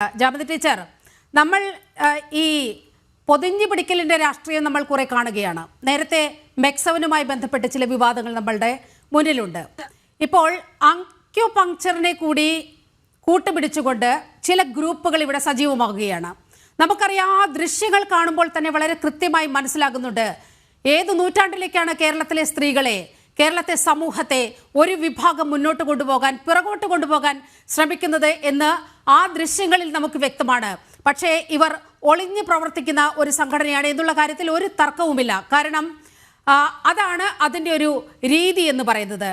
ജാമതി teacher നമ്മൾ ഈ പൊതിഞ്ഞു പിടിക്കലിന്റെ രാഷ്ട്രീയം നമ്മൾ കുറെ കാണുകയാണ്. നേരത്തെ മെക്സവനുമായി ബന്ധപ്പെട്ട് ചില വിവാദങ്ങൾ നമ്മളുടെ മുന്നിലുണ്ട്. ഇപ്പോൾ അങ്ക്യോപങ്ക്ചറിനെ കൂടി കൂട്ടുപിടിച്ചുകൊണ്ട് ചില ഗ്രൂപ്പുകൾ ഇവിടെ സജീവമാകുകയാണ് നമുക്കറിയാം ആ ദൃശ്യങ്ങൾ കാണുമ്പോൾ തന്നെ വളരെ കൃത്യമായി മനസ്സിലാകുന്നുണ്ട്. ഏത് നൂറ്റാണ്ടിലേക്കാണ് കേരളത്തിലെ സ്ത്രീകളെ കേരളത്തെ സമൂഹത്തെ ഒരു വിഭാഗം മുന്നോട്ട് കൊണ്ടുപോകാൻ പിറകോട്ട് കൊണ്ടുപോകാൻ ശ്രമിക്കുന്നത് എന്ന് ആ ദൃശ്യങ്ങളിൽ നമുക്ക് വ്യക്തമാണ്. പക്ഷേ ഇവർ ഒളിഞ്ഞു പ്രവർത്തിക്കുന്ന ഒരു സംഘടനയാണ്. എന്നുള്ള കാര്യത്തിൽ ഒരു തർക്കവുമില്ല. കാരണം അതാണ് അതിന്റെ ഒരു രീതി എന്ന് പറയുന്നത്.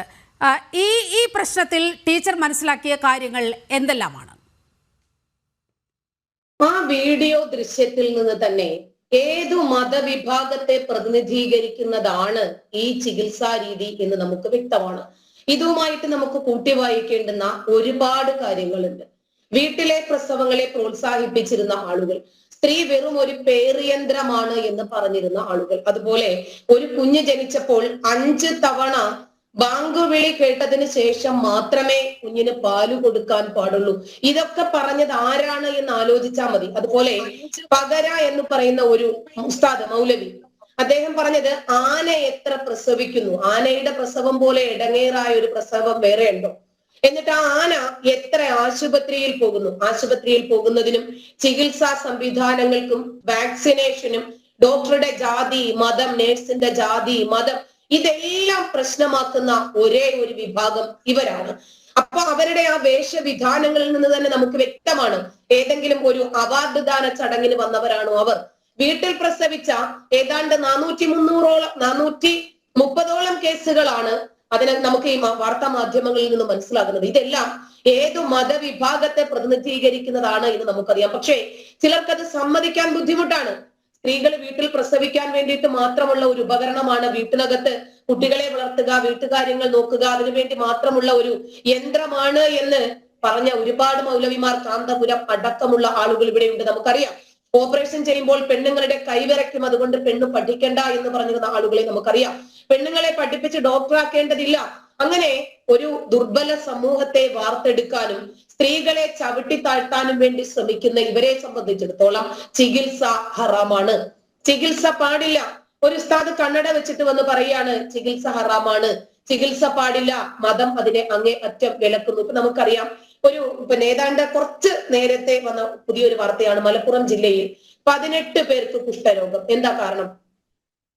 ഈ ഈ പ്രശ്നത്തിൽ ടീച്ചർ മനസ്സിലാക്കിയ കാര്യങ്ങൾ എന്തെല്ലാമാണ്? ആ വീഡിയോ ദൃശ്യത്തിൽ നിന്ന് തന്നെ ഏതു മതവിഭാഗത്തെ പ്രതിനിധീകരിക്കുന്നതാണ് ഈ ചികിത്സാ രീതി എന്ന് നമുക്ക് വ്യക്തമാണ്. ഇതുമായിട്ട് നമുക്ക് കൂട്ടി വായിക്കേണ്ടുന്ന ഒരുപാട് കാര്യങ്ങളുണ്ട്. വീട്ടിലെ പ്രസവങ്ങളെ പ്രോത്സാഹിപ്പിച്ചിരുന്ന ആളുകൾ സ്ത്രീ വെറും ഒരു പേറിയന്ത്രമാണ് എന്ന് പറഞ്ഞിരുന്ന ആളുകൾ അതുപോലെ ഒരു കുഞ്ഞ് ജനിച്ചപ്പോൾ അഞ്ച് തവണ ബാങ്ക് വിളി കേട്ടതിന് ശേഷം മാത്രമേ കുഞ്ഞിന് പാൽ കൊടുക്കാൻ പാടുള്ളൂ. ഇതൊക്കെ പറഞ്ഞത് ആരാണ് എന്ന് ആലോചിച്ചാൽ മതി. അതുപോലെ പകര എന്ന് പറയുന്ന ഒരു ഉസ്താദ് മൗലവി. അദ്ദേഹം പറഞ്ഞത് ആന എത്ര പ്രസവിക്കുന്നു. ആനയുടെ പ്രസവം പോലെ ഇടങ്ങേറായ ഒരു പ്രസവം വേറെ ഉണ്ടോ? എന്നിട്ട് ആ ആന എത്ര ആശുപത്രിയിൽ പോകുന്നു? ആശുപത്രിയിൽ പോകുന്നതിനും ചികിത്സാ സംവിധാനങ്ങൾക്കും വാക്സിനേഷനും ഡോക്ടറുടെ ജാതി മതം നേഴ്സിന്റെ ജാതി മതം ഇതെല്ലാം പ്രശ്നമാക്കുന്ന ഒരേ ഒരു വിഭാഗം ഇവരാണ്. അപ്പൊ അവരുടെ ആ വേഷവിധാനങ്ങളിൽ നിന്ന് തന്നെ നമുക്ക് വ്യക്തമാണ് ഏതെങ്കിലും ഒരു അവാർഡ് ദാന ചടങ്ങിന് വന്നവരാണോ അവർ. വീട്ടിൽ പ്രസവിച്ച ഏതാണ്ട് നാനൂറ്റി മുന്നൂറോളം നാനൂറ്റി മുപ്പതോളം കേസുകളാണ് അതിന് നമുക്ക് ഈ വാർത്താ മാധ്യമങ്ങളിൽ നിന്ന് മനസ്സിലാകുന്നത്. ഇതെല്ലാം ഏതു മതവിഭാഗത്തെ പ്രതിനിധീകരിക്കുന്നതാണ് എന്ന് നമുക്കറിയാം. പക്ഷേ ചിലർക്കത് സമ്മതിക്കാൻ ബുദ്ധിമുട്ടാണ്. സ്ത്രീകൾ വീട്ടിൽ പ്രസവിക്കാൻ വേണ്ടിയിട്ട് മാത്രമുള്ള ഒരു ഉപകരണമാണ് വീട്ടിനകത്ത് കുട്ടികളെ വളർത്തുക വീട്ടുകാര്യങ്ങൾ നോക്കുക. അതിനുവേണ്ടി മാത്രമുള്ള ഒരു യന്ത്രമാണ് എന്ന് പറഞ്ഞ ഒരുപാട് മൗലവിമാർ കാന്തപുരം അടക്കമുള്ള ആളുകൾ ഇവിടെയുണ്ട്. നമുക്കറിയാം. ഓപ്പറേഷൻ ചെയ്യുമ്പോൾ പെണ്ണുങ്ങളുടെ കൈവിറയ്ക്കും അതുകൊണ്ട് പെണ്ണ് പഠിക്കണ്ട എന്ന് പറഞ്ഞിരുന്ന ആളുകളെ നമുക്കറിയാം. പെണ്ണുങ്ങളെ പഠിപ്പിച്ച് ഡോക്ടറാക്കേണ്ടതില്ല. അങ്ങനെ ഒരു ദുർബല സമൂഹത്തെ വാർത്തെടുക്കാനും സ്ത്രീകളെ ചവിട്ടി താഴ്ത്താനും വേണ്ടി ശ്രമിക്കുന്ന ഇവരെ സംബന്ധിച്ചിടത്തോളം ചികിത്സ ഹറാമാണ്. ചികിത്സ പാടില്ല. ഒരു ഉസ്താദ് കണ്ണട വെച്ചിട്ട് വന്ന് പറയാണ് ചികിത്സ ഹറാമാണ്. ചികിത്സ പാടില്ല. മതം അതിനെ അങ്ങേ അറ്റം വിലക്കുന്നു. ഇപ്പൊ നമുക്കറിയാം ഒരു പിന്നെ ഏതാണ്ട് കുറച്ച് നേരത്തെ വന്ന പുതിയൊരു വാർത്തയാണ് മലപ്പുറം ജില്ലയിൽ പതിനെട്ട് പേർക്ക് കുഷ്ഠരോഗം. എന്താ കാരണം?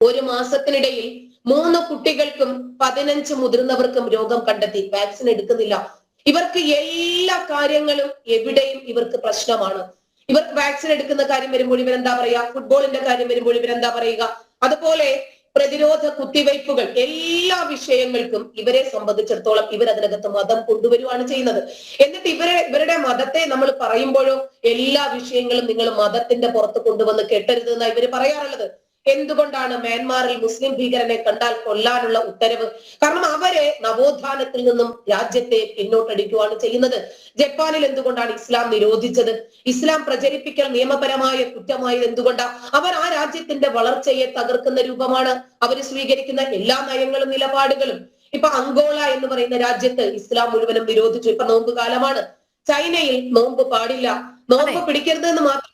ഒരു മാസത്തിനിടയിൽ മൂന്ന് കുട്ടികൾക്കും പതിനഞ്ച് മുതിർന്നവർക്കും രോഗം കണ്ടെത്തി. വാക്സിൻ എടുക്കുന്നില്ല. ഇവർക്ക് എല്ലാ കാര്യങ്ങളും എവിടെയും ഇവർക്ക് പ്രശ്നമാണ്. ഇവർക്ക് വാക്സിൻ എടുക്കുന്ന കാര്യം വരുമ്പോൾ ഇവരെന്താ പറയുക? ഫുട്ബോളിന്റെ കാര്യം വരുമ്പോൾ ഇവരെന്താ പറയുക? അതുപോലെ പ്രതിരോധ കുത്തിവയ്പ്പുകൾ എല്ലാ വിഷയങ്ങൾക്കും ഇവരെ സംബന്ധിച്ചിടത്തോളം ഇവർ അതിനകത്ത് മതം കൊണ്ടുവരുവാണ് ചെയ്യുന്നത്. എന്നിട്ട് ഇവരെ ഇവരുടെ മതത്തെ നമ്മൾ പറയുമ്പോഴും എല്ലാ വിഷയങ്ങളും നിങ്ങൾ മതത്തിന്റെ പുറത്ത് കൊണ്ടുവന്ന് കെട്ടരുത് എന്നാണ് ഇവർ പറയാറുള്ളത്. എന്തുകൊണ്ടാണ് മ്യാൻമാറിൽ മുസ്ലിം ഭീകരനെ കണ്ടാൽ കൊല്ലാനുള്ള ഉത്തരവ്? കാരണം അവരെ നവോത്ഥാനത്തിൽ നിന്നും രാജ്യത്തെ പിന്നോട്ടടിക്കുകയാണ് ചെയ്യുന്നത്. ജപ്പാനിൽ എന്തുകൊണ്ടാണ് ഇസ്ലാം നിരോധിച്ചത്? ഇസ്ലാം പ്രചരിപ്പിക്കൽ നിയമപരമായ കുറ്റമായത് എന്തുകൊണ്ടാ? അവർ ആ രാജ്യത്തിന്റെ വളർച്ചയെ തകർക്കുന്ന രൂപമാണ്. അവർ സ്വീകരിക്കുന്ന എല്ലാ നയങ്ങളും നിലപാടുകളും. ഇപ്പൊ അങ്കോള എന്ന് പറയുന്ന രാജ്യത്ത് ഇസ്ലാം മുഴുവനും നിരോധിച്ചു. ഇപ്പൊ നോമ്പ് കാലമാണ് ചൈനയിൽ നോമ്പ് പാടില്ല. നോമ്പ് പിടിക്കരുത് എന്ന് മാത്രം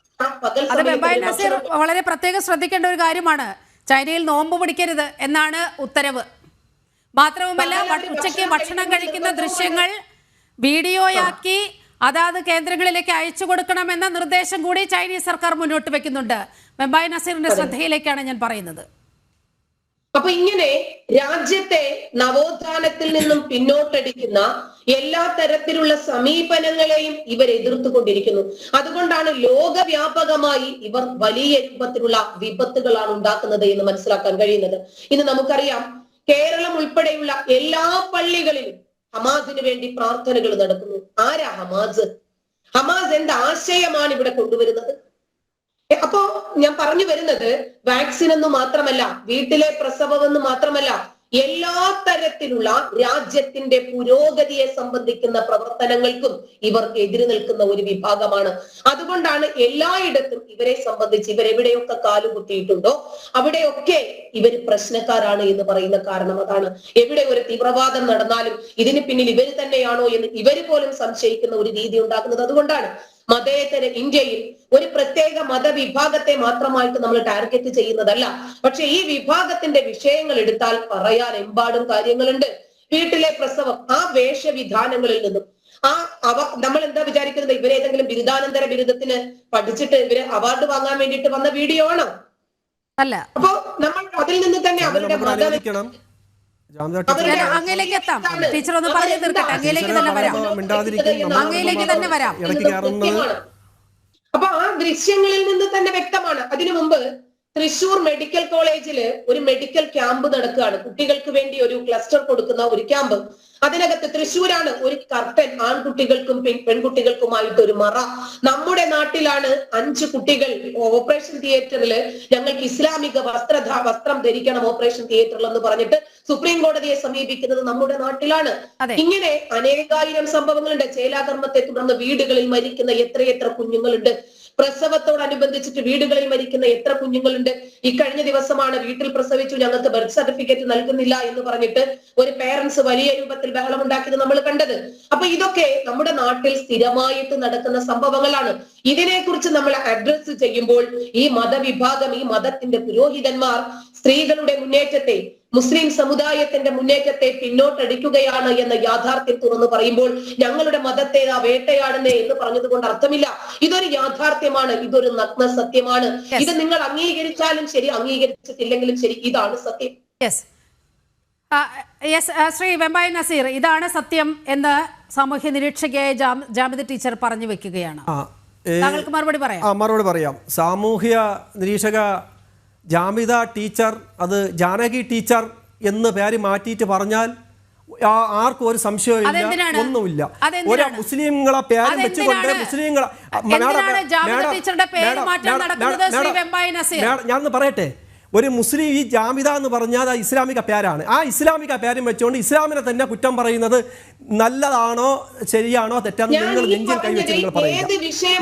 അത് വെബായ് നസീർ വളരെ പ്രത്യേകം ശ്രദ്ധിക്കേണ്ട ഒരു കാര്യമാണ്. ചൈനയിൽ നോമ്പ് പിടിക്കരുത് എന്നാണ് ഉത്തരവ്. മാത്രവുമല്ല ഉച്ചയ്ക്ക് ഭക്ഷണം ഭക്ഷണം കഴിക്കുന്ന ദൃശ്യങ്ങൾ വീഡിയോയാക്കി അതാത് കേന്ദ്രങ്ങളിലേക്ക് അയച്ചു കൊടുക്കണമെന്ന നിർദ്ദേശം കൂടി ചൈനീസ് സർക്കാർ മുന്നോട്ട് വെക്കുന്നുണ്ട്. മെബായ് നസീറിന്റെ ശ്രദ്ധയിലേക്കാണ് ഞാൻ പറയുന്നത്. അപ്പൊ ഇങ്ങനെ രാജ്യത്തെ നവോത്ഥാനത്തിൽ നിന്നും പിന്നോട്ടടിക്കുന്ന എല്ലാ തരത്തിലുള്ള സമീപനങ്ങളെയും ഇവർ എതിർത്തുകൊണ്ടിരിക്കുന്നു അതുകൊണ്ടാണ് ലോകവ്യാപകമായി ഇവർ വലിയ രൂപത്തിലുള്ള വിപത്തുകളാണ് ഉണ്ടാക്കുന്നത് എന്ന് മനസ്സിലാക്കാൻ കഴിയുന്നത്. ഇന്ന് നമുക്കറിയാം കേരളം ഉൾപ്പെടെയുള്ള എല്ലാ പള്ളികളിലും ഹമാസിന് വേണ്ടി പ്രാർത്ഥനകൾ നടക്കുന്നു. ആരാ ഹമാസ്? ഹമാസ് എന്ത് ആശയമാണ് ഇവിടെ കൊണ്ടുവരുന്നത്? അപ്പോ ഞാൻ പറഞ്ഞു വരുന്നത് വാക്സിൻ എന്ന് മാത്രമല്ല വീട്ടിലെ പ്രസവം എന്ന് മാത്രമല്ല എല്ലാ തരത്തിലുള്ള രാജ്യത്തിന്റെ പുരോഗതിയെ സംബന്ധിക്കുന്ന പ്രവർത്തനങ്ങൾക്കും ഇവർ എതിര് നിൽക്കുന്ന ഒരു വിഭാഗമാണ്. അതുകൊണ്ടാണ് എല്ലായിടത്തും ഇവരെ സംബന്ധിച്ച് ഇവരെവിടെയൊക്കെ കാലുകുത്തിയിട്ടുണ്ടോ അവിടെയൊക്കെ ഇവർ പ്രശ്നക്കാരാണ് എന്ന് പറയുന്ന കാരണം അതാണ്. എവിടെ ഒരു തീവ്രവാദം നടന്നാലും ഇതിന് പിന്നിൽ ഇവർ തന്നെയാണോ എന്ന് ഇവർ പോലും സംശയിക്കുന്ന ഒരു രീതി ഉണ്ടാക്കുന്നത് അതുകൊണ്ടാണ് മതേതര ഇന്ത്യയിൽ ഒരു പ്രത്യേക മതവിഭാഗത്തെ മാത്രമായിട്ട് നമ്മൾ ടാർഗറ്റ് ചെയ്യുന്നതല്ല. പക്ഷെ ഈ വിഭാഗത്തിന്റെ വിഷയങ്ങൾ എടുത്താൽ പറയാൻ എമ്പാടും കാര്യങ്ങളുണ്ട്. വീട്ടിലെ പ്രസവം ആ വേഷവിധാനങ്ങളിൽ നിന്നും ആ അവ നമ്മൾ എന്താ വിചാരിക്കുന്നത്? ഇവരെ ഏതെങ്കിലും ബിരുദാനന്തര ബിരുദത്തിന് പഠിച്ചിട്ട് ഇവർ അവാർഡ് വാങ്ങാൻ വേണ്ടിയിട്ട് വന്ന വീഡിയോ ആണോ? അല്ല. അപ്പോ നമ്മൾ അതിൽ നിന്ന് തന്നെ അവരുടെ അവരുടെ അങ്ങയിലേക്ക് എത്താം. ടീച്ചർ ഒന്ന് പറഞ്ഞു തീർക്കട്ടെ. അങ്ങയിലേക്ക് തന്നെ വരാം. അങ്ങയിലേക്ക് തന്നെ വരാം. അപ്പൊ ആ ദൃശ്യങ്ങളിൽ നിന്ന് തന്നെ വ്യക്തമാണ്? തൃശൂർ മെഡിക്കൽ കോളേജിൽ ഒരു മെഡിക്കൽ ക്യാമ്പ് നടക്കുകയാണ്. കുട്ടികൾക്ക് വേണ്ടി ഒരു ക്ലസ്റ്റർ കൊടുക്കുന്ന ഒരു ക്യാമ്പ് അതിനകത്ത് തൃശ്ശൂരാണ് ഒരു കർട്ടൻ ആൺകുട്ടികൾക്കും പെൺ- പെൺകുട്ടികൾക്കുമായിട്ട് ഒരു മറ. നമ്മുടെ നാട്ടിലാണ് അഞ്ച് കുട്ടികൾ ഓപ്പറേഷൻ തിയേറ്ററിൽ ഞങ്ങൾക്ക് ഇസ്ലാമിക വസ്ത്രധ വസ്ത്രം ധരിക്കണം ഓപ്പറേഷൻ തിയേറ്ററിൽ എന്ന് പറഞ്ഞിട്ട് സുപ്രീം കോടതിയെ സമീപിക്കുന്നത് നമ്മുടെ നാട്ടിലാണ്. ഇങ്ങനെ അനേകായിരം സംഭവങ്ങളുണ്ട്. ചേലാകർമ്മത്തെ തുടർന്ന് വീടുകളിൽ മരിക്കുന്ന എത്രയെത്ര കുഞ്ഞുങ്ങളുണ്ട്? പ്രസവത്തോടനുബന്ധിച്ചിട്ട് വീടുകളിൽ മരിക്കുന്ന എത്ര കുഞ്ഞുങ്ങളുണ്ട്? ഈ കഴിഞ്ഞ ദിവസമാണ് വീട്ടിൽ പ്രസവിച്ചു ഞങ്ങൾക്ക് ബർത്ത് സർട്ടിഫിക്കറ്റ് നൽകുന്നില്ല എന്ന് പറഞ്ഞിട്ട് ഒരു പേരൻസ് വലിയ രൂപത്തിൽ ബഹളമുണ്ടാക്കിയത് നമ്മൾ കണ്ടത്. അപ്പൊ ഇതൊക്കെ നമ്മുടെ നാട്ടിൽ സ്ഥിരമായിട്ട് നടക്കുന്ന സംഭവങ്ങളാണ്. ഇതിനെക്കുറിച്ച് നമ്മൾ അഡ്രസ് ചെയ്യുമ്പോൾ ഈ മതവിഭാഗം ഈ മതത്തിന്റെ പുരോഹിതന്മാർ സ്ത്രീകളുടെ മുന്നേറ്റത്തെ മുസ്ലിം സമുദായത്തിന്റെ മുന്നേറ്റത്തെ പിന്നോട്ടടിക്കുകയാണ് എന്ന യാഥാർത്ഥ്യം തുറന്നു പറയുമ്പോൾ ഞങ്ങളുടെ മതത്തെ ആ വേട്ടയാടുന്നേ എന്ന് പറഞ്ഞതുകൊണ്ട് അർത്ഥമില്ല. ഇതൊരു യാഥാർത്ഥ്യമാണ് ഇതൊരു നഗ്ന സത്യമാണ്. ഇത് നിങ്ങൾ അംഗീകരിച്ചാലും ശരി അംഗീകരിച്ചിട്ടില്ലെങ്കിലും ശരി ഇതാണ് സത്യം. യെസ് ശ്രീ വെമ്പായ നസീർ ഇതാണ് സത്യം എന്ന് സാമൂഹ്യ നിരീക്ഷകയായ ജാമിദ് ടീച്ചർ പറഞ്ഞു വെക്കുകയാണ്. മറുപടി പറയാം. ആ മറുപടി പറയാം. സാമൂഹ്യ നിരീക്ഷക ജാമിത ടീച്ചർ അത് ജാനകി ടീച്ചർ എന്ന് പേര് മാറ്റിയിട്ട് പറഞ്ഞാൽ ആർക്കും ഒരു സംശയവും ഇല്ല ഒന്നുമില്ല? ഒരു മുസ്ലിങ്ങളെ പേര് വെച്ചുകൊണ്ട് മുസ്ലിങ്ങളെ? മാഡം, ഞാനൊന്ന് പറയട്ടെ ഒരു മുസ്ലിം ഈ ജാമിത എന്ന് പറഞ്ഞാൽ ആ ഇസ്ലാമിക പേരാണ്. ആ ഇസ്ലാമിക പേരും വെച്ചുകൊണ്ട് ഇസ്ലാമിനെ തന്നെ കുറ്റം പറയുന്നത് നല്ലതാണോ ശരിയാണോ തെറ്റാണോ നിങ്ങൾ നെഞ്ചിൽ കൈവച്ച് നിങ്ങൾ പറയുക.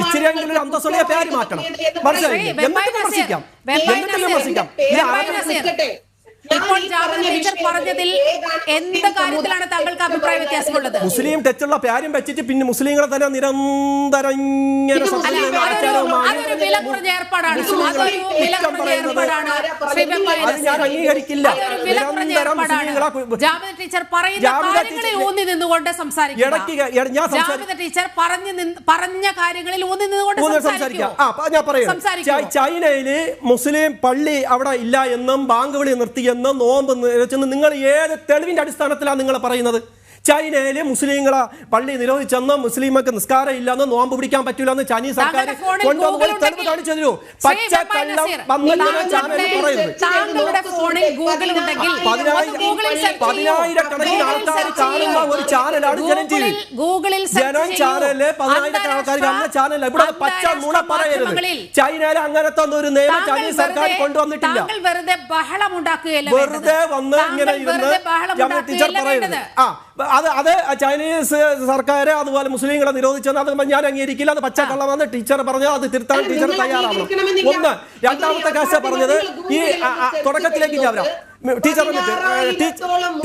ഇച്ചിരിയെങ്കിലും ഒരു അന്തസ്സുള്ള പേര് മാറ്റണം മനസ്സിലായി എന്നിട്ട് വിമർശിക്കാം. എന്നിട്ട് വിമർശിക്കാം. ആരെ- ഇപ്പോൾ പറഞ്ഞതിൽ എന്ത് കാര്യത്തിലാണ് താങ്കൾക്ക് അഭിപ്രായ വ്യത്യാസമുള്ളത്? മുസ്ലിം വെച്ചിട്ട് പിന്നെ മുസ്ലിങ്ങളെ തന്നെ നിരന്തരം ഇങ്ങനെ അതൊരു ആചാരവുമായി വില കുറഞ്ഞ ഏർപ്പാടാണ്. അതൊരു വില കുറഞ്ഞ ഏർപ്പാടാണ്. ഞാൻ അംഗീകരിക്കില്ല. നിരന്തരം ടീച്ചർ പറയുന്ന ജാമിദ കാര്യങ്ങളിൽ ഊന്നി നിന്നുകൊണ്ട് സംസാരിക്കുക. ടീച്ചർ പറഞ്ഞു നിന്ന്- പറഞ്ഞ കാര്യങ്ങളിൽ ഊന്നി നിന്നുകൊണ്ട് മൂന്ന് സംസാരിക്കാം. ആ ഞാൻ പറയാം ചൈനയിൽ മുസ്ലിം പള്ളി അവിടെ ഇല്ല എന്നും ബാങ്ക് വിളി നിർത്തിയെന്നും നോമ്പ് നിരച്ചെന്നും നിങ്ങൾ ഏത് തെളിവിന്റെ അടിസ്ഥാനത്തിലാണ് നിങ്ങൾ പറയുന്നത്? ചൈനയിൽ മുസ്ലിങ്ങളെ പള്ളി നിരോധിച്ചെന്നും മുസ്ലിമക്ക് നിസ്കാരം ഇല്ലെന്നും നോമ്പ് പിടിക്കാൻ പറ്റൂലെന്ന് ചൈനീസ് സർക്കാർ കൊണ്ടുവന്ന് തെളിവ് കാണിച്ചു തരൂ പച്ച കള്ളം. പതിനായിരക്കണക്കിന് ആൾക്കാർ കാണുന്ന ഒരു ചാനലാണ് ജനം ടി വി. ഗൂഗിളിൽ- ഗൂഗിളിൽ സെർച്ച് ജനം ചെയ്യൂ. ചാനലിൽ പതിനായിരക്കണക്കിന് ആൾക്കാർ കാണുന്ന ചാനൽ ഇവിടെ പച്ച നുണ പറയരുത്. ചൈനയിൽ അങ്ങനത്തെ ഒരു നിയമം ചൈനീസ് സർക്കാർ കൊണ്ടുവന്നിട്ടില്ല. വെറുതെ ബഹളം ഉണ്ടാക്കുകയല്ല വെറുതെ വന്ന് ഇങ്ങനെ ഇരുന്ന് ടീച്ചർ പറയുന്നത് ആ അത് അത് ചൈനീസ് സർക്കാർ അതുപോലെ മുസ്ലിങ്ങളെ നിരോധിച്ചെന്ന് അത് ഞാൻ അംഗീകരിക്കില്ല. അത് പച്ചക്കള്ളമെന്ന് ടീച്ചർ പറഞ്ഞു അത് തിരുത്താൻ ടീച്ചർ തയ്യാറാണ് തയ്യാറാവണം. ഒന്ന് രണ്ടാമത്തെ കാശ പറഞ്ഞത് ഈ തുടക്കത്തിലേക്ക് ഞാൻ വരാം. ടീച്ചർ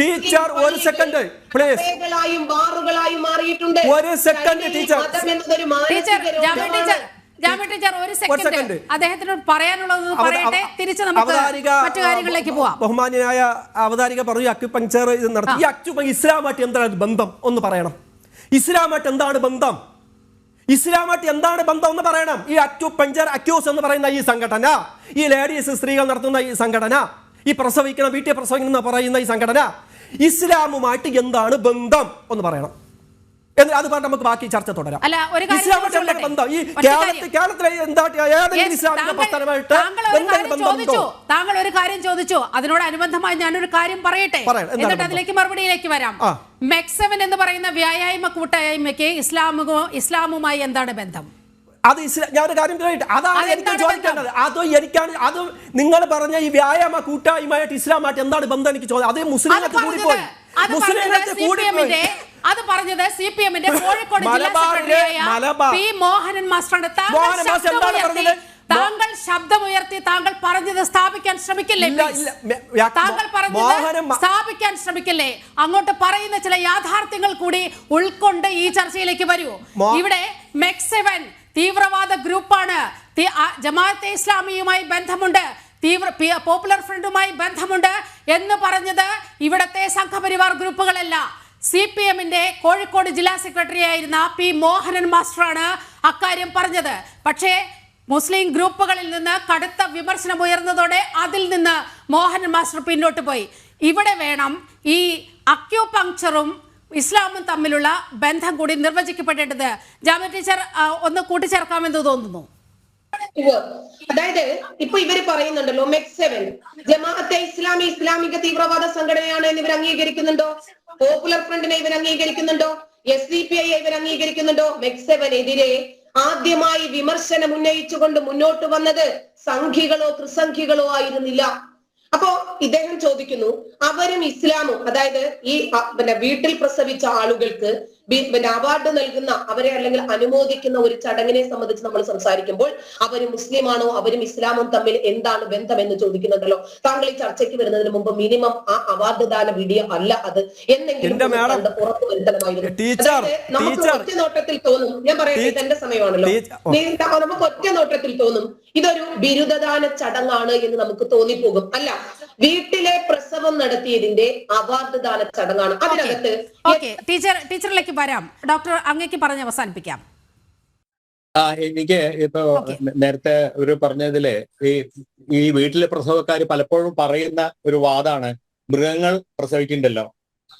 ടീച്ചർ ഒരു സെക്കൻഡ് പ്ലീസ് ഒരു സെക്കൻഡ് ടീച്ചർ. ടീച്ചർ ടീച്ചർ ഒരു സെക്കൻഡ് അദ്ദേഹത്തിനോട് പറയാനുള്ളത് അവത- പറയട്ടെ. തിരിച്ച് നമുക്ക് അവതാരിക, മറ്റു കാര്യങ്ങളിലേക്ക് ആ, പോവാം. ബഹുമാന്യനായ അവതാരിക പറഞ്ഞു അക്യുപഞ്ചർ ഇത് നടത്തി. ഈ അക്യുപ ഇസ്ലാമായിട്ട് എന്താണ് ബന്ധം ഒന്ന് പറയണം. ഇസ്ലാമായിട്ട് എന്താണ് ബന്ധം? ഇസ്ലാമായിട്ട് എന്താണ് ബന്ധം എന്ന് പറയണം. ഈ അക്യുപഞ്ചർ അക്യൂസ് എന്ന് പറയുന്ന ഈ സംഘടന ഈ ലേഡീസ് സ്ത്രീകൾ നടത്തുന്ന ഈ സംഘടന ഈ പ്രസവിക്കണം വീട്ടിൽ പ്രസവിക്കണം എന്ന് പറയുന്ന ഈ സംഘടന ഇസ്ലാമുമായിട്ട് എന്താണ് ബന്ധം? എന്ന് പറയണം. എന്ന് അത് പറഞ്ഞ് നമുക്ക് ബാക്കി ചർച്ച തുടരാം. ബന്ധം ഈ ഒറ്റ കേരളത്തിൽ കാര്യം. കേരളത്തിലെ എന്താ ഏതെങ്കിലും Yes, ഇസ്ലാമിക താങ്കൾ- പ്രസ്ഥാനമായിട്ട് താങ്കൾ ഒരു കാര്യം ചോദിച്ചു. അനുബന്ധമായി ഞാൻ ഒരു കാര്യം ഞാനൊരു കാര്യം പറയട്ടെ? എന്നിട്ട് അതിലേക്ക് മറുപടിയിലേക്ക് വരാം. മെക്സവൻ എന്ന് പറയുന്ന വ്യായാമ കൂട്ടായ്മയ്ക്ക് ഇസ്ലാമുകോ ഇസ്ലാമുമായി എന്താണ് ബന്ധം? അത് ഇസ്ലാം ഞാൻ ഒരു കാര്യം പറയട്ടെ. അതാണ് എനിക്ക് ചോദിക്കേണ്ടത്. അത് എനിക്കാണ് അത് നിങ്ങൾ പറഞ്ഞ ഈ വ്യായാമ കൂട്ടായ്മയായിട്ട് ഇസ്ലാമായിട്ട് എന്താണ് ബന്ധം എനിക്ക് ചോദിച്ചത് അതേ മുസ്ലിം മുസ്ലിങ്ങൾക്ക് പറഞ്ഞത് കൂടിപ്പോയി അത് പറഞ്ഞത് സി പി എമ്മിന്റെ അത് പറഞ്ഞത് സി പി എമ്മിന്റെ കോഴിക്കോട് ജില്ലാ സെക്രട്ടറിയായ പി മോഹനൻ മാസ്റ്ററാണ് താങ്കൾ ശബ്ദമുയർത്തി താങ്കൾ ശബ്ദമുയർത്തി താങ്കൾ പറഞ്ഞത് സ്ഥാപിക്കാൻ ശ്രമിക്കില്ലേ താങ്കൾ പറഞ്ഞത് സ്ഥാപിക്കാൻ ശ്രമിക്കില്ലേ? അങ്ങോട്ട് പറയുന്ന ചില യാഥാർത്ഥ്യങ്ങൾ കൂടി ഉൾക്കൊണ്ട് ഈ ചർച്ചയിലേക്ക് വരൂ. ഇവിടെ മെക്സെവൻ തീവ്രവാദ ഗ്രൂപ്പാണ്. ജമാഅത്തെ ഇസ്ലാമിയുമായി ബന്ധമുണ്ട്. തീവ്ര പോപ്പുലർ ഫ്രണ്ടുമായി ബന്ധമുണ്ട് എന്ന് പറഞ്ഞത് ഇവിടത്തെ സംഘപരിവാർ ഗ്രൂപ്പുകളല്ല. സി പി എമ്മിന്റെ കോഴിക്കോട് ജില്ലാ സെക്രട്ടറി ആയിരുന്ന പി മോഹനൻ മാസ്റ്ററാണ് അക്കാര്യം പറഞ്ഞത്. പക്ഷേ മുസ്ലിം ഗ്രൂപ്പുകളിൽ നിന്ന് കടുത്ത വിമർശനം ഉയർന്നതോടെ അതിൽ നിന്ന് മോഹനൻ മാസ്റ്റർ പിന്നോട്ട് പോയി. ഇവിടെ വേണം ഈ അക്യൂപങ്ക്ചറും ഇസ്ലാമും തമ്മിലുള്ള ബന്ധം കൂടി നിർവചിക്കപ്പെടേണ്ടത്. ജാമ്യ ടീച്ചർ ഒന്ന് കൂട്ടിച്ചേർക്കാമെന്ന് തോന്നുന്നു. അതായത് ഇപ്പൊ ഇവർ പറയുന്നുണ്ടല്ലോ മെക് സെവൻ ജമാഅത്തെ ഇസ്ലാമി ഇസ്ലാമിക തീവ്രവാദ സംഘടനയാണ് എന്ന് ഇവർ അംഗീകരിക്കുന്നുണ്ടോ പോപ്പുലർ ഫ്രണ്ടിനെ ഇവർ അംഗീകരിക്കുന്നുണ്ടോ? എസ് ഡി പി ഐ ഇവർ അംഗീകരിക്കുന്നുണ്ടോ? മെക് സെവനെതിരെ ആദ്യമായി വിമർശനം ഉന്നയിച്ചുകൊണ്ട് മുന്നോട്ട് വന്നത് സംഘികളോ ത്രിസംഖികളോ ആയിരുന്നില്ല. അപ്പോ ഇദ്ദേഹം ചോദിക്കുന്നു അവരും ഇസ്ലാമും അതായത് ഈ പിന്നെ വീട്ടിൽ പ്രസവിച്ച ആളുകൾക്ക് പിന്നെ അവാർഡ് നൽകുന്ന അവരെ അല്ലെങ്കിൽ അനുമോദിക്കുന്ന ഒരു ചടങ്ങിനെ സംബന്ധിച്ച് നമ്മൾ സംസാരിക്കുമ്പോൾ അവർ മുസ്ലിമാണോ അവരും ഇസ്ലാമും തമ്മിൽ എന്താണ് ബന്ധം എന്ന് ചോദിക്കുന്നുണ്ടല്ലോ. താങ്കൾ ഈ ചർച്ചയ്ക്ക് വരുന്നതിന് മുമ്പ് മിനിമം ആ അവാർഡ് ദാന വീഡിയോ അല്ല അത്. എന്നെങ്കിലും പുറത്തു വരുത്തണമായിരുന്നു. നമുക്ക്. ഒറ്റ നോട്ടത്തിൽ തോന്നും. ഞാൻ പറയട്ടെ എന്റെ സമയമാണല്ലോ. നമുക്ക് ഒറ്റ നോട്ടത്തിൽ തോന്നും. ഇതൊരു ബിരുദദാന ചടങ്ങാണ് എന്ന് നമുക്ക് തോന്നിപ്പോകും. അല്ല വീട്ടിലെ പ്രസവം നടത്തിയതിന്റെ അവാർഡ് ദാന ചടങ്ങാണ്. അതിനകത്ത് ഓക്കെ. ടീച്ചർ ടീച്ചറിലേക്ക് വരാം. ഡോക്ടർ അങ്ങേക്ക് പറഞ്ഞ് അവസാനിപ്പിക്കാം. ആ എനിക്ക് ഇപ്പൊ നേരത്തെ ഒരു പറഞ്ഞതിൽ ഈ ഈ വീട്ടിലെ പ്രസവക്കാർ പലപ്പോഴും പറയുന്ന ഒരു വാദാണ് മൃഗങ്ങൾ പ്രസവിക്കുന്നുണ്ടല്ലോ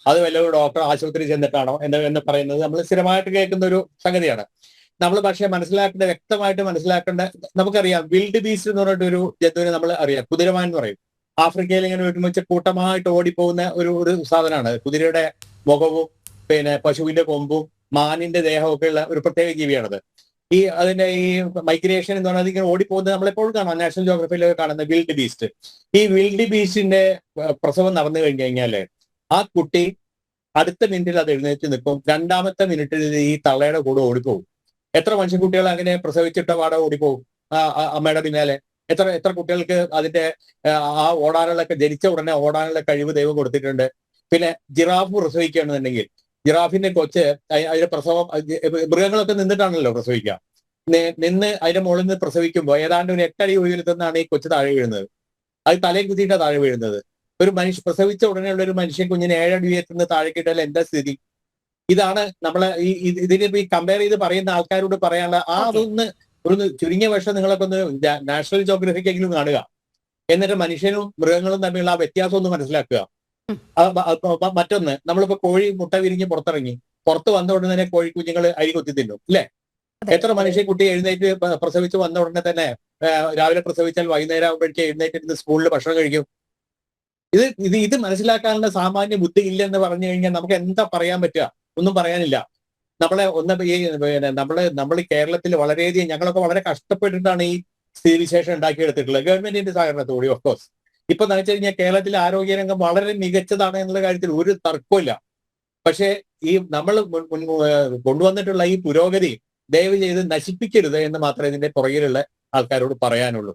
അത് വല്ല ഡോക്ടർ ആശുപത്രി ചെന്നിട്ടാണോ എന്ന് എന്ന് പറയുന്നത് നമ്മൾ സ്ഥിരമായിട്ട് കേൾക്കുന്ന ഒരു സംഗതിയാണ്. നമ്മൾ പക്ഷേ മനസ്സിലാക്കേണ്ട വ്യക്തമായിട്ട് മനസ്സിലാക്കേണ്ട നമുക്കറിയാം വിൽഡ് ബീസ്റ്റ് എന്ന് പറഞ്ഞിട്ട് ഒരു ജന്തുവിനെ നമ്മൾ അറിയാം. കുതിരമാൻ എന്ന് പറയും. ആഫ്രിക്കയിൽ ഇങ്ങനെ ഒരുമിച്ച് കൂട്ടമായിട്ട് ഓടിപ്പോകുന്ന ഒരു ഒരു സാധനമാണ്. കുതിരയുടെ മുഖവും പിന്നെ പശുവിന്റെ കൊമ്പും മാനിന്റെ ദേഹമൊക്കെ ഉള്ള ഒരു പ്രത്യേക ജീവിയാണത്. ഈ അതിന്റെ ഈ മൈഗ്രേഷൻ എന്ന് പറഞ്ഞാൽ ഇങ്ങനെ ഓടിപ്പോകുന്നത് നമ്മളെപ്പോഴും കാണാം. നാഷണൽ ജോഗ്രഫിയിലൊക്കെ കാണുന്ന വിൽഡ് ബീസ്റ്റ് ഈ വിൽഡ് ബീസ്റ്റിന്റെ പ്രസവം നടന്നു കഴിഞ്ഞു കഴിഞ്ഞാൽ ആ കുട്ടി അടുത്ത മിനിറ്റിൽ അത് എഴുന്നേറ്റ് നിൽക്കും. രണ്ടാമത്തെ മിനിറ്റിൽ ഈ തള്ളയുടെ കൂടെ ഓടിപ്പോകും. എത്ര മനുഷ്യക്കുട്ടികൾ അങ്ങനെ പ്രസവിച്ചിട്ട പാടെ ഓടിപ്പോകും? അമ്മയുടെ പിന്നാലെ. എത്ര എത്ര കുട്ടികൾക്ക് അതിന്റെ ആ, ഓടാനുള്ള ജനിച്ച ഉടനെ ഓടാനുള്ള കഴിവ് ദൈവം കൊടുത്തിട്ടുണ്ട്. പിന്നെ ജിറാഫ് പ്രസവിക്കുകയാണെന്നുണ്ടെങ്കിൽ ജിറാഫിന്റെ കൊച്ച് അതിന്റെ പ്രസവം മൃഗങ്ങളൊക്കെ നിന്നിട്ടാണല്ലോ പ്രസവിക്കുക. നിന്ന് അതിന്റെ മുകളിൽ നിന്ന് പ്രസവിക്കുമ്പോൾ ഏതാണ്ട് ഒരു എട്ടടി ഉയരത്തിൽ നിന്നാണ് ഈ കൊച്ചു താഴെ വീഴുന്നത്. അത് തലയിൽ കുത്തിയിട്ടാണ് താഴെ വീഴുന്നത്. ഒരു മനുഷ്യ പ്രസവിച്ച ഉടനെയുള്ള ഒരു മനുഷ്യൻ കുഞ്ഞിന് ഏഴടി ഉയരത്തിൽ നിന്ന് താഴെ കിട്ടാൽ എന്താ സ്ഥിതി? ഇതാണ് നമ്മളെ ഈ ഇത് ഇതിന് ഈ കമ്പയർ ചെയ്ത് പറയുന്ന ആൾക്കാരോട് പറയാനുള്ള ആ. അതൊന്ന് ഒരു ചുരുങ്ങിയ വർഷം നിങ്ങളൊക്കെ ഒന്ന് നാഷണൽ ജോഗ്രഫിക്കെങ്കിലും കാണുക. എന്നിട്ട് മനുഷ്യനും മൃഗങ്ങളും തമ്മിലുള്ള ആ വ്യത്യാസം ഒന്ന് മനസ്സിലാക്കുക. മറ്റൊന്ന് നമ്മളിപ്പോ കോഴി മുട്ട വിരിഞ്ഞ് പുറത്തിറങ്ങി. പുറത്ത് വന്ന ഉടനെ തന്നെ കോഴി കുഞ്ഞുങ്ങൾ അരി കൊത്തി തിന്നും അല്ലെ എത്ര മനുഷ്യ കുട്ടി എഴുന്നേറ്റ് പ്രസവിച്ച് വന്ന ഉടനെ തന്നെ രാവിലെ പ്രസവിച്ചാൽ വൈകുന്നേരം ആകുമ്പോഴേക്ക് എഴുന്നേറ്റ് ഇരുന്ന് സ്കൂളിൽ ഭക്ഷണം കഴിക്കും. ഇത് ഇത് ഇത് മനസ്സിലാക്കാനുള്ള സാമാന്യ ബുദ്ധി ഇല്ലെന്ന് പറഞ്ഞു കഴിഞ്ഞാൽ നമുക്ക് എന്താ പറയാൻ പറ്റുക? ഒന്നും പറയാനില്ല. നമ്മളെ ഒന്ന് ഈ പിന്നെ നമ്മൾ നമ്മൾ കേരളത്തിൽ വളരെയധികം ഞങ്ങളൊക്കെ വളരെ കഷ്ടപ്പെട്ടിട്ടാണ് ഈ സ്ഥിതിവിശേഷം ഉണ്ടാക്കിയെടുത്തിട്ടുള്ളത്. ഗവൺമെന്റിന്റെ സഹകരണത്തോടെ ഓഫ് കോഴ്സ് ഇപ്പൊ എന്ന് കഴിഞ്ഞാൽ കേരളത്തിലെ ആരോഗ്യരംഗം വളരെ മികച്ചതാണ് എന്നുള്ള കാര്യത്തിൽ ഒരു തർക്കമില്ല പക്ഷേ ഈ നമ്മൾ കൊണ്ടുവന്നിട്ടുള്ള ഈ പുരോഗതി ദയവ് ചെയ്ത് നശിപ്പിക്കരുത് എന്ന് മാത്രമേ ഇതിന്റെ പുറകിലുള്ള ആൾക്കാരോട് പറയാനുള്ളൂ.